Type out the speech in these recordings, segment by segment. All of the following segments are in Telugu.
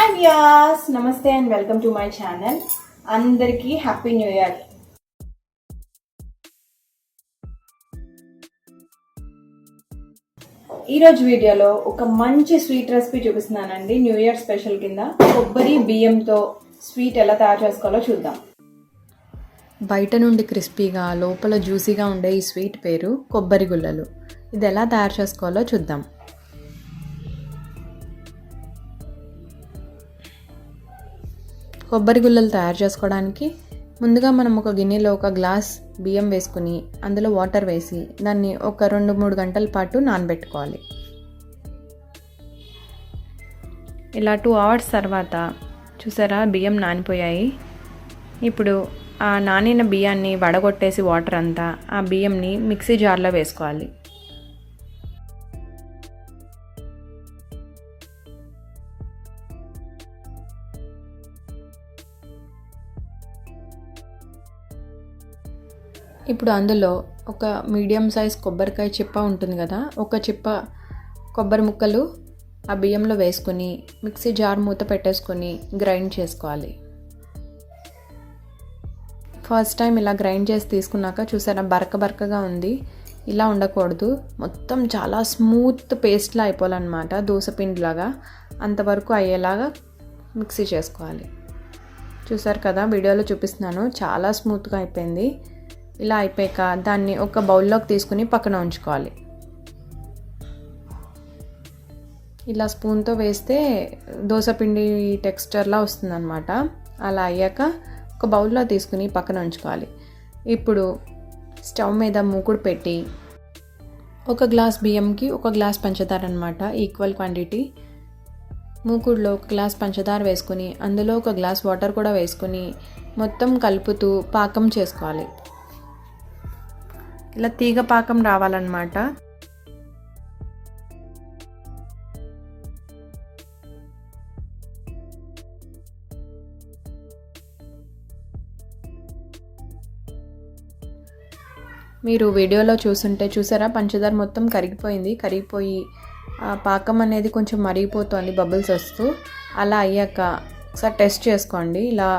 And as namaste and welcome to my channel అందరికీ హ్యాపీ న్యూ ఇయర్ ఈరోజు వీడియోలో ఒక మంచి స్వీట్ రెసిపీ చూపిస్తున్నానండి. న్యూ ఇయర్ స్పెషల్ కింద కొబ్బరి బియ్యంతో స్వీట్ ఎలా తయారు చేసుకోవాలో చూద్దాం. బయట నుండి క్రిస్పీగా లోపల జ్యూసీగా ఉండే ఈ స్వీట్ పేరు కొబ్బరి గుల్లలు. ఇది ఎలా తయారు చేసుకోవాలో చూద్దాం. కొబ్బరి గుల్లలు తయారు చేసుకోవడానికి ముందుగా మనం ఒక గిన్నెలో ఒక గ్లాస్ బియ్యం వేసుకుని అందులో వాటర్ వేసి దాన్ని ఒక రెండు మూడు గంటల పాటు నానబెట్టుకోవాలి. ఇలా టూ అవర్స్ తర్వాత చూసారా బియ్యం నానిపోయాయి. ఇప్పుడు ఆ నానిన బియ్యాన్ని వడగొట్టేసి వాటర్ అంతా ఆ బియ్యంని మిక్సీ జార్లో వేసుకోవాలి. ఇప్పుడు అందులో ఒక మీడియం సైజ్ కొబ్బరికాయ చిప్ప ఉంటుంది కదా ఒక చిప్ప కొబ్బరి ముక్కలు ఆ బియ్యంలో వేసుకొని మిక్సీ జార్ మూత పెట్టేసుకొని గ్రైండ్ చేసుకోవాలి. ఫస్ట్ టైం ఇలా గ్రైండ్ చేసి తీసుకున్నాక చూసారా బరక బరకగా ఉంది. ఇలా ఉండకూడదు. మొత్తం చాలా స్మూత్ పేస్ట్లా అయిపోవాలన్నమాట దోసపిండిలాగా అంతవరకు అయ్యేలాగా మిక్సీ చేసుకోవాలి. చూసారు కదా వీడియోలో చూపిస్తున్నాను. చాలా స్మూత్గా అయిపోయింది. ఇలా అయిపోయాక దాన్ని ఒక బౌల్లోకి తీసుకుని పక్కన ఉంచుకోవాలి. ఇలా స్పూన్తో వేస్తే దోసపిండి టెక్స్చర్లా వస్తుందన్నమాట. అలా అయ్యాక ఒక బౌల్లో తీసుకుని పక్కన ఉంచుకోవాలి. ఇప్పుడు స్టవ్ మీద మూకుడు పెట్టి ఒక గ్లాస్ బియ్యంకి ఒక గ్లాస్ పంచదార అనమాట ఈక్వల్ క్వాంటిటీ మూకుడులో ఒక గ్లాస్ పంచదార వేసుకుని అందులో ఒక గ్లాస్ వాటర్ కూడా వేసుకుని మొత్తం కలుపుతూ పాకం చేసుకోవాలి. ఇలా తీగ పాకం రావాలన్నమాట. మీరు వీడియోలో చూసుంటే చూసారా పంచదార మొత్తం కరిగిపోయింది. కరిగిపోయి ఆ పాకం అనేది కొంచెం మరిగిపోతుంది బబుల్స్ వస్తూ. అలా అయ్యాక ఒకసారి టెస్ట్ చేసుకోండి. ఇలా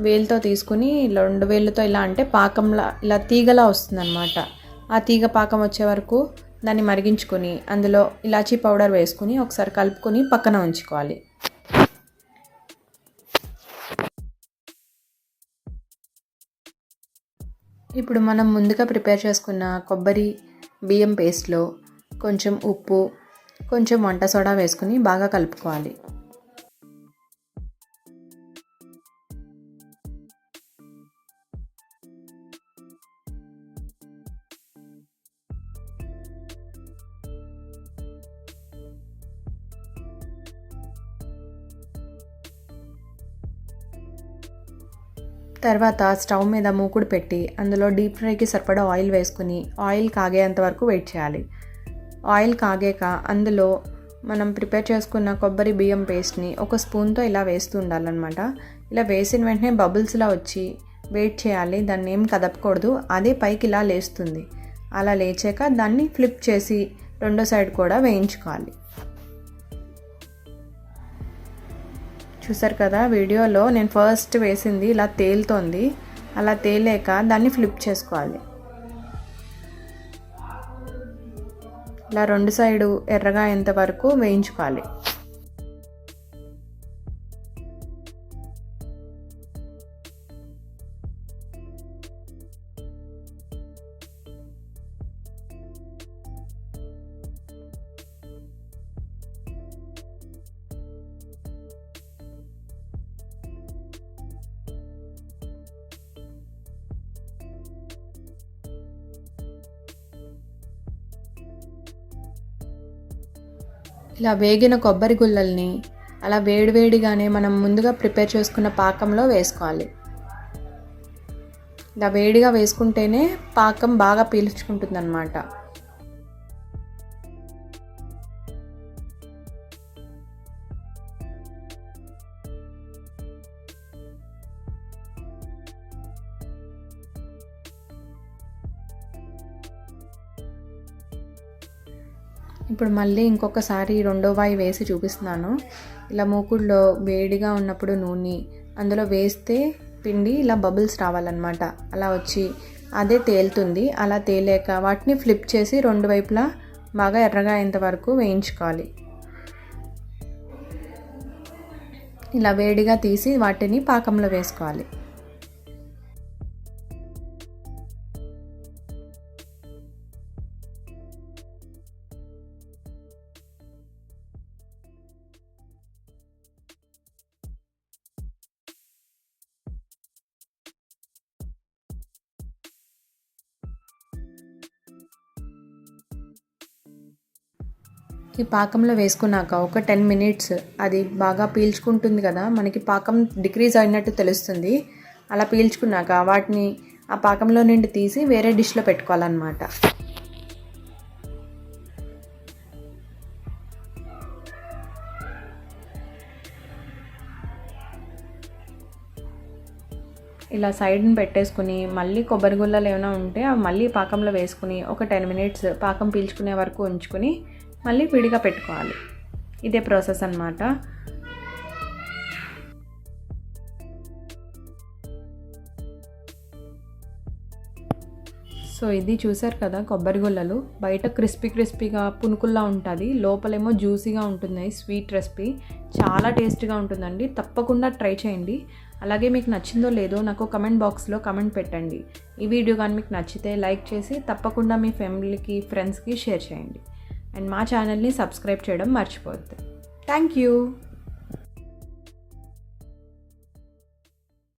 వేలుతో తీసుకుని రెండు వేళ్ళతో ఇలా అంటే పాకంలా ఇలా తీగలా వస్తుందన్నమాట. ఆ తీగ పాకం వచ్చే వరకు దాన్ని మరిగించుకొని అందులో ఇలాచీ పౌడర్ వేసుకుని ఒకసారి కలుపుకొని పక్కన ఉంచుకోవాలి. ఇప్పుడు మనం ముందుగా ప్రిపేర్ చేసుకున్న కొబ్బరి బియ్యం పేస్ట్లో కొంచెం ఉప్పు కొంచెం వంట సోడా వేసుకుని బాగా కలుపుకోవాలి. తర్వాత స్టవ్ మీద మూకుడు పెట్టి అందులో డీప్ ఫ్రైకి సరిపడా ఆయిల్ వేసుకుని ఆయిల్ కాగేంత వరకు వెయిట్ చేయాలి. ఆయిల్ కాగాక అందులో మనం ప్రిపేర్ చేసుకున్న కొబ్బరి బియ్యం పేస్ట్ని ఒక స్పూన్తో ఇలా వేస్తూ ఉండాలన్నమాట. ఇలా వేసిన వెంటనే బబుల్స్లా వచ్చి వెయిట్ చేయాలి. దాన్ని ఏం కదపకూడదు. అదే పైకి ఇలా లేస్తుంది. అలా లేచాక దాన్ని ఫ్లిప్ చేసి రెండో సైడ్ కూడా వేయించుకోవాలి. చూసారు కదా వీడియోలో నేను ఫస్ట్ వేసింది ఇలా తేలుతోంది. అలా తేలేక దాన్ని ఫ్లిప్ చేసుకోవాలి. ఇలా రెండు సైడు ఎర్రగా అయ్యేంత వరకు వేయించుకోవాలి. ఇలా వేగిన కొబ్బరి గుల్లల్ని అలా వేడివేడిగానే మనం ముందుగా ప్రిపేర్ చేసుకున్న పాకంలో వేసుకోవాలి. ఇలా వేడిగా వేసుకుంటేనే పాకం బాగా పీల్చుకుంటుంది ఇప్పుడు మళ్ళీ ఇంకొకసారి రెండో వాయి వేసి చూపిస్తున్నాను. ఇలా మూకుడులో వేడిగా ఉన్నప్పుడు నూనె అందులో వేస్తే పిండి ఇలా బబుల్స్ రావాలన్నమాట. అలా వచ్చి అదే తేలుతుంది. అలా తేలేక వాటిని ఫ్లిప్ చేసి రెండు వైపులా బాగా ఎర్రగా అయ్యేంత వరకు వేయించుకోవాలి. ఇలా వేడిగా తీసి వాటిని పాకంలో వేసుకోవాలి. ఈ పాకంలో వేసుకున్నాక ఒక టెన్ మినిట్స్ అది బాగా పీల్చుకుంటుంది కదా మనకి పాకం డిక్రీజ్ అయినట్టు తెలుస్తుంది. అలా పీల్చుకున్నాక వాటిని ఆ పాకంలో నుండి తీసి వేరే డిష్లో పెట్టుకోవాలన్నమాట. ఇలా సైడ్ని పెట్టేసుకుని మళ్ళీ కొబ్బరి గుల్లలు ఏమైనా ఉంటే అవి మళ్ళీ పాకంలో వేసుకుని ఒక టెన్ మినిట్స్ పాకం పీల్చుకునే వరకు ఉంచుకుని మళ్ళీ విడిగా పెట్టుకోవాలి. ఇదే ప్రాసెస్ అన్నమాట. సో ఇది చూసారు కదా కొబ్బరి గుల్లలు. బయట క్రిస్పీ క్రిస్పీగా పునుకుల్లా ఉంటుంది. లోపలేమో జ్యూసీగా ఉంటున్నాయి. Sweet recipe. చాలా టేస్ట్గా ఉంటుందండి. తప్పకుండా ట్రై చేయండి. అలాగే మీకు నచ్చిందో లేదో నాకు కమెంట్ బాక్స్లో కమెంట్ పెట్టండి. ఈ వీడియో కానీ మీకు నచ్చితే లైక్ చేసి తప్పకుండా మీ ఫ్యామిలీకి ఫ్రెండ్స్కి షేర్ చేయండి. అండ్ మా ఛానల్ని సబ్స్క్రైబ్ చేయడం మర్చిపోవద్దు. Thank you